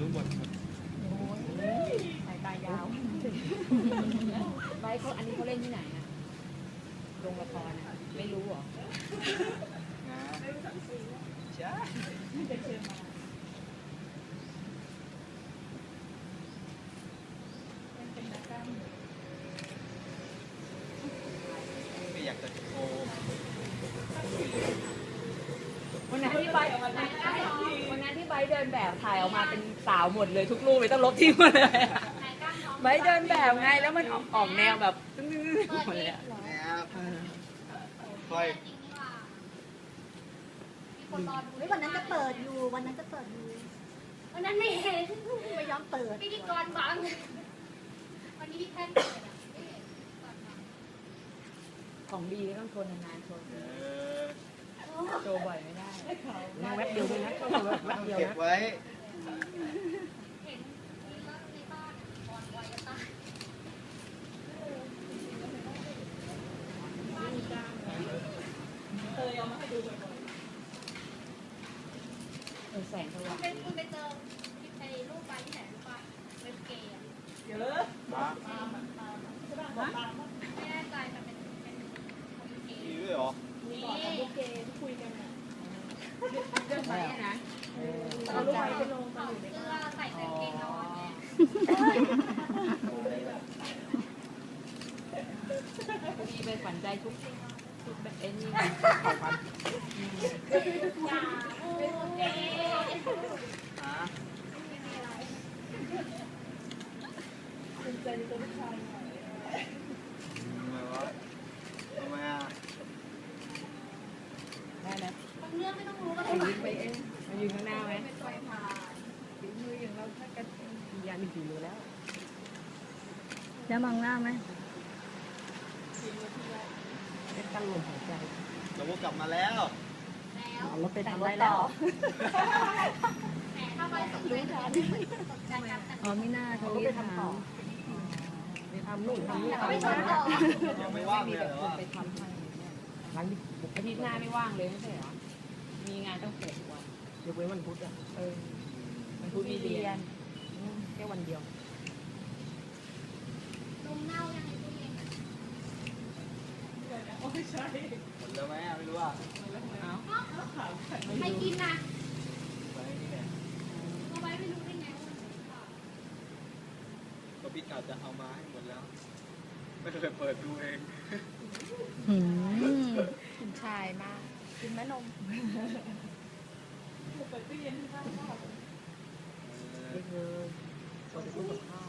รู้หมดสายตายาวไว้เขาอันนี้เขาเล่นที่ไหนอะโรงละครอะไม่รู้เหรอไม่ไม่อยากจะโทรวันไหนที่ไปวันไหน ที่ใบเดินแบบถ่ายออกมาเป็นสาวหมดเลยทุกรูปเลยต้องลบทิ้งหมดเลยอะใบเดินแบบไงแล้วมันออกออกแนวแบบตึ้งๆหมดเลยอะนะครับค่อยเฮ้ยวันนั้นจะเปิดอยู่ วันนั้นจะเปิดอยู่วันนั้นไม่เห็นไม่ยอมเปิด พิธีกรบังวันนี้พี่แท่นเปิดอะ ของดีต้องทนนานๆทน เออ โชว์บ่อยไม่ได้แวบเดียวด้วยนะแวบเดียวเก็บนะไว้เห็นมีรถในบ้านอะก่อนวัยจะตายเออแสงสว่างไปคุณไปเจอไอ้รูปไปที่ไหนรู้ป่ะเว็บเกย์อะมาไม่แน่ใจแต่เป็นเป็นคนเก มี ย์ ด้วยเหรอ นี่ เรื่อง ไหนอะนะเอารูปไปลงเสื้อใส่กางเกงนอนเนี่ยมีเป็นขวัญใจทุกทุกแบบเอ็นนี่ขอความอย่าพูดเกย์ ฮะทำไมวะทำไมอะ ได้ไหม บางเรื่อไปได้ยืนไปเอ็นมายืนข้างหน้าไหมไปปล่อยผ่านฝีมืออย่างเราถ้ากันมียามีฝีมือแล้วจะมองหน้าไหมเป็นตั้งลมหายใจเราก็กลับมาแล้วเอารถไปทำอะไรแล้วแหมถ้าไปสำเร็จแล้วสนใจกันอ๋อไม่น่าเขาไปทำต่อทำไปทำนู่นทำนี่ทำนั่นยังไม่ว่างเลยเหรอไปทำให้หลังอาทิตย์หน้าไม่ว่างเลยไม่ใช่เหรอ มีงานต้องเปิดวันยกเว้นวันพุธอะเออวันพุธมีเรียนอืมแค่วันเดียวนมเน่ายังในตู้เย็นอะหมดแล้วไหมอะไม่รู้อะเอ้าใครกินนะไปนี่ไงก็ไว้ไม่รู้ได้ไงว่ามันเป็นข่าวก็พี่กาจะเอามาให้หมดแล้ว ไม่เคยเปิดดูเองหืมคุณชายมา กกินแม่นมนี่คือคนจะพูดกับข้าว